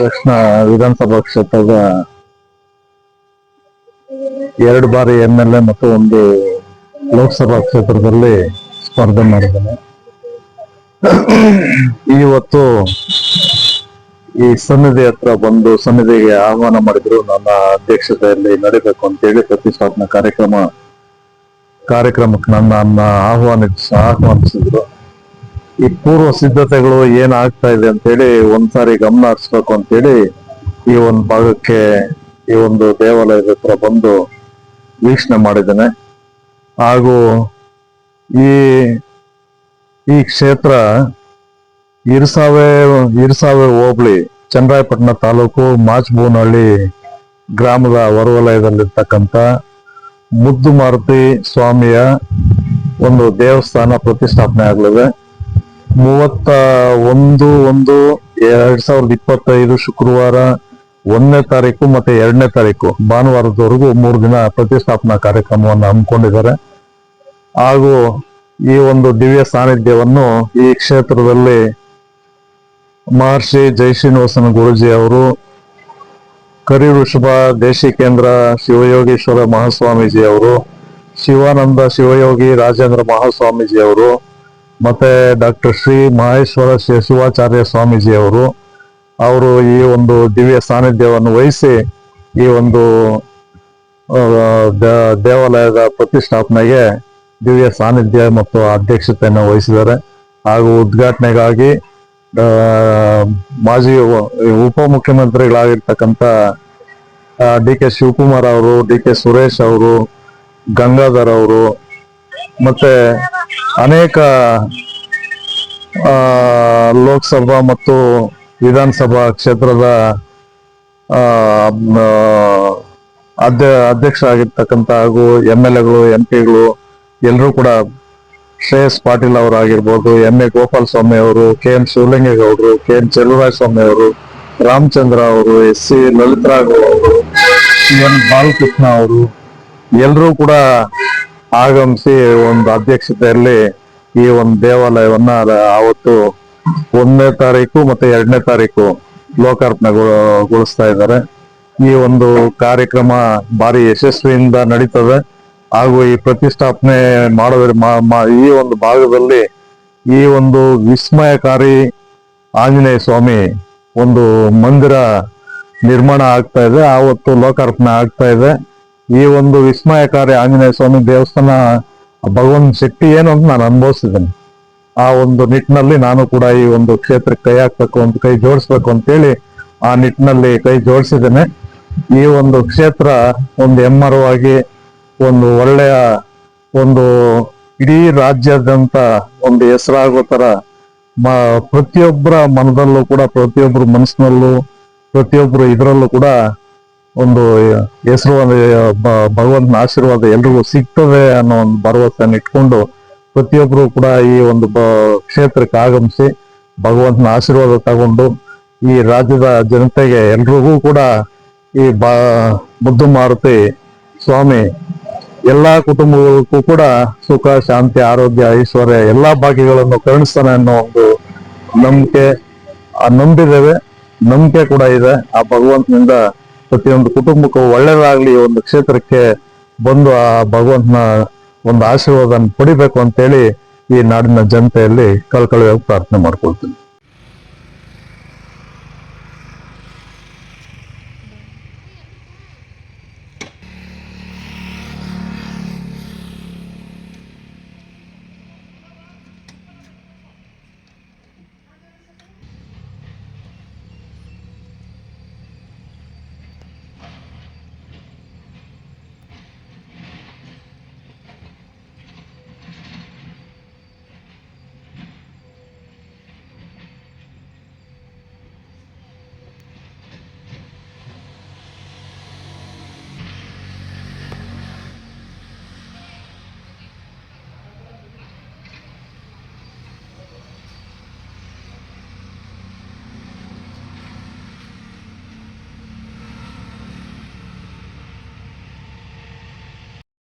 ದಕ್ಷಿಣ ವಿಧಾನಸಭಾ ಕ್ಷೇತ್ರದ ಎರಡು ಬಾರಿ ಎಂ ಎಲ್ ಎ ಮತ್ತು ಒಂದು ಲೋಕಸಭಾ ಕ್ಷೇತ್ರದಲ್ಲಿ ಸ್ಪರ್ಧೆ ಮಾಡಿದ್ದೇನೆ. ಇವತ್ತು ಈ ಸನ್ನಿಧಿ ಹತ್ರ ಬಂದು ಸನ್ನಿಧಿಗೆ ಆಹ್ವಾನ ಮಾಡಿದ್ರು ನನ್ನ ಅಧ್ಯಕ್ಷತೆಯಲ್ಲಿ ನಡೀಬೇಕು ಅಂತೇಳಿ ಪ್ರತಿಷ್ಠಾಪನಾ ಕಾರ್ಯಕ್ರಮ, ಕಾರ್ಯಕ್ರಮಕ್ಕೆ ನನ್ನ ಆಹ್ವಾನಿಸ, ಆಹ್ವಾನಿಸಿದ್ರು. ಈ ಪೂರ್ವ ಸಿದ್ಧತೆಗಳು ಏನಾಗ್ತಾ ಇದೆ ಅಂತೇಳಿ ಒಂದ್ಸಾರಿ ಗಮನ ಹರಿಸ್ಬೇಕು ಅಂತೇಳಿ ಈ ಒಂದು ಭಾಗಕ್ಕೆ ಈ ಒಂದು ದೇವಾಲಯದ ಹತ್ರ ಬಂದು ವೀಕ್ಷಣೆ ಮಾಡಿದ್ದೇನೆ. ಹಾಗೂ ಈ ಈ ಕ್ಷೇತ್ರ ಇರ್ಸಾವೆ ಇರ್ಸಾವೆ ಹೋಬಳಿ, ಚನ್ನರಾಯಪಟ್ಟಣ ತಾಲೂಕು ಮಾಚ್ಬೂನಹಳ್ಳಿ ಗ್ರಾಮದ ಹೊರವಲಯದಲ್ಲಿರ್ತಕ್ಕಂಥ ಮುದ್ದು ಮಾರುತಿ ಸ್ವಾಮಿಯ ಒಂದು ದೇವಸ್ಥಾನ ಪ್ರತಿಷ್ಠಾಪನೆ ಆಗಲಿದೆ. ಮೂವತ್ತ ಒಂದು ಒಂದು ಎರಡ್ ಸಾವಿರದ ಇಪ್ಪತ್ತೈದು ಶುಕ್ರವಾರ ಒಂದನೇ ತಾರೀಕು ಮತ್ತೆ ಎರಡನೇ ತಾರೀಕು ಭಾನುವಾರದವರೆಗೂ ಮೂರು ದಿನ ಪ್ರತಿಷ್ಠಾಪನಾ ಕಾರ್ಯಕ್ರಮವನ್ನು ಹಮ್ಮಿಕೊಂಡಿದ್ದಾರೆ. ಹಾಗೂ ಈ ಒಂದು ದಿವ್ಯ ಸಾನ್ನಿಧ್ಯವನ್ನು ಈ ಕ್ಷೇತ್ರದಲ್ಲಿ ಮಹರ್ಷಿ ಜಯಶ್ರೀನಿವಾಸನ ಗುರುಜಿ ಅವರು ಕರಿ ವೃಷಭ ದೇಶಿಕೇಂದ್ರ ಶಿವಯೋಗೀಶ್ವರ ಮಹಾಸ್ವಾಮೀಜಿ ಅವರು, ಶಿವಾನಂದ ಶಿವಯೋಗಿ ರಾಜೇಂದ್ರ ಮಹಾಸ್ವಾಮೀಜಿ ಅವರು ಮತ್ತೆ ಡಾಕ್ಟರ್ ಶ್ರೀ ಮಹೇಶ್ವರ ಶ್ರೀ ಶಿವಾಚಾರ್ಯ ಸ್ವಾಮೀಜಿ ಅವರು ಅವರು ಈ ಒಂದು ದಿವ್ಯ ಸಾನ್ನಿಧ್ಯವನ್ನು ವಹಿಸಿ ಈ ಒಂದು ದೇವಾಲಯದ ಪ್ರತಿಷ್ಠಾಪನೆಗೆ ದಿವ್ಯ ಸಾನ್ನಿಧ್ಯ ಮತ್ತು ಅಧ್ಯಕ್ಷತೆಯನ್ನು ವಹಿಸಿದ್ದಾರೆ. ಹಾಗೂ ಉದ್ಘಾಟನೆಗಾಗಿ ಮಾಜಿ ಉಪಮುಖ್ಯಮಂತ್ರಿಗಳಾಗಿರ್ತಕ್ಕಂಥ ಡಿ ಕೆ ಶಿವಕುಮಾರ್ ಅವರು, ಡಿ ಕೆ ಸುರೇಶ್ ಅವರು, ಗಂಗಾಧರ್ ಅವರು, ಮತ್ತೆ ಅನೇಕ ಲೋಕಸಭಾ ಮತ್ತು ವಿಧಾನಸಭಾ ಕ್ಷೇತ್ರದ ಅಧ್ಯ ಅಧ್ಯಕ್ಷ ಆಗಿರ್ತಕ್ಕಂಥ ಹಾಗೂ ಎಂ ಎಲ್ ಎಗಳು, ಎಂ ಪಿಗಳು ಎಲ್ಲರೂ ಕೂಡ ಶ್ರೇಯಸ್ ಪಾಟೀಲ್ ಅವರಾಗಿರ್ಬೋದು, ಎಂ ಎ ಗೋಪಾಲ ಸ್ವಾಮಿ ಅವರು, ಕೆ ಎಂ ಶಿವಲಿಂಗೇಗೌಡರು, ಕೆ ಎಂ ಚೆಲುವರಾಯ ಸ್ವಾಮಿ ಅವರು, ರಾಮಚಂದ್ರ ಅವರು, ಎಸ್ ಸಿ ಲಲಿತರಾಘವ್ ಅವರು, ಸಿ ಎನ್ ಬಾಲಕೃಷ್ಣ ಅವರು ಎಲ್ಲರೂ ಕೂಡ ಆಗಮಿಸಿ ಒಂದು ಅಧ್ಯಕ್ಷತೆಯಲ್ಲಿ ಈ ಒಂದು ದೇವಾಲಯವನ್ನ ಅವತ್ತು ಒಂದನೇ ತಾರೀಕು ಮತ್ತೆ ಎರಡನೇ ತಾರೀಕು ಲೋಕಾರ್ಪಣೆಗೊಳಿಸ್ತಾ ಇದ್ದಾರೆ. ಈ ಒಂದು ಕಾರ್ಯಕ್ರಮ ಭಾರಿ ಯಶಸ್ವಿಯಿಂದ ನಡೀತದೆ. ಹಾಗೂ ಈ ಪ್ರತಿಷ್ಠಾಪನೆ ಮಾಡೋದ್ರ ಮಾ- ಮಾ- ಈ ಒಂದು ಭಾಗದಲ್ಲಿ ಈ ಒಂದು ವಿಸ್ಮಯಕಾರಿ ಆಂಜನೇಯ ಸ್ವಾಮಿ ಒಂದು ಮಂದಿರ ನಿರ್ಮಾಣ ಆಗ್ತಾ ಇದೆ. ಆವತ್ತು ಲೋಕಾರ್ಪಣೆ ಆಗ್ತಾ ಇದೆ. ಈ ಒಂದು ವಿಸ್ಮಯಕಾರಿ ಆಂಜನೇಯ ಸ್ವಾಮಿ ದೇವಸ್ಥಾನ ಭಗವಂತ ಶಕ್ತಿ ಏನು ಅಂತ ನಾನು ಅನುಭವಿಸಿದ್ದೇನೆ. ಆ ಒಂದು ನಿಟ್ಟಿನಲ್ಲಿ ನಾನು ಕೂಡ ಈ ಒಂದು ಕ್ಷೇತ್ರಕ್ಕೆ ಕೈ ಹಾಕ್ಬೇಕು ಅಂತ, ಕೈ ಜೋಡಿಸ್ಬೇಕು ಅಂತೇಳಿ ಆ ನಿಟ್ಟಿನಲ್ಲಿ ಕೈ ಜೋಡಿಸಿದ್ದೇನೆ. ಈ ಒಂದು ಕ್ಷೇತ್ರ ಒಂದು ಹೆಮ್ಮರವಾಗಿ ಒಂದು ಒಳ್ಳೆಯ ಒಂದು ಇಡೀ ರಾಜ್ಯಾದ್ಯಂತ ಒಂದು ಹೆಸರಾಗೋ ತರ ಮ, ಪ್ರತಿಯೊಬ್ಬರ ಮನದಲ್ಲೂ ಕೂಡ ಪ್ರತಿಯೊಬ್ಬರ ಮನಸ್ಸಿನಲ್ಲೂ ಪ್ರತಿಯೊಬ್ಬರು ಇದರಲ್ಲೂ ಕೂಡ ಒಂದು ಹೆಸರು ಭಗವಂತನ ಆಶೀರ್ವಾದ ಎಲ್ರಿಗೂ ಸಿಗ್ತದೆ ಅನ್ನೋ ಒಂದು ಭರವಸೆಯನ್ನು ಇಟ್ಕೊಂಡು ಪ್ರತಿಯೊಬ್ಬರು ಕೂಡ ಈ ಒಂದು ಕ್ಷೇತ್ರಕ್ಕೆ ಆಗಮಿಸಿ ಭಗವಂತನ ಆಶೀರ್ವಾದ ತಗೊಂಡು ಈ ರಾಜ್ಯದ ಜನತೆಗೆ ಎಲ್ರಿಗೂ ಕೂಡ ಈ ಬಾ, ಮುದ್ದು ಮಾರುತಿ ಸ್ವಾಮಿ ಎಲ್ಲಾ ಕುಟುಂಬಗಳಿಗೂ ಕೂಡ ಸುಖ, ಶಾಂತಿ, ಆರೋಗ್ಯ, ಐಶ್ವರ್ಯ ಎಲ್ಲಾ ಭಾಗ್ಯಗಳನ್ನು ಕರುಣಿಸ್ತಾನೆ ಅನ್ನೋ ಒಂದು ನಂಬಿಕೆ ನಂಬಿದ್ದೇವೆ. ನಂಬಿಕೆ ಕೂಡ ಇದೆ. ಆ ಭಗವಂತನಿಂದ ಪ್ರತಿಯೊಂದು ಕುಟುಂಬಕ್ಕೂ ಒಳ್ಳೇದಾಗ್ಲಿ ಒಂದು ಕ್ಷೇತ್ರಕ್ಕೆ ಬಂದು ಆ ಭಗವಂತನ ಒಂದು ಆಶೀರ್ವಾದ ಪಡಿಬೇಕು ಅಂತೇಳಿ ಈ ನಾಡಿನ ಜನತೆಯಲ್ಲಿ ಕಳ್ಕಳಿಯಾಗಿ ಪ್ರಾರ್ಥನೆ ಮಾಡ್ಕೊಳ್ತೀನಿ.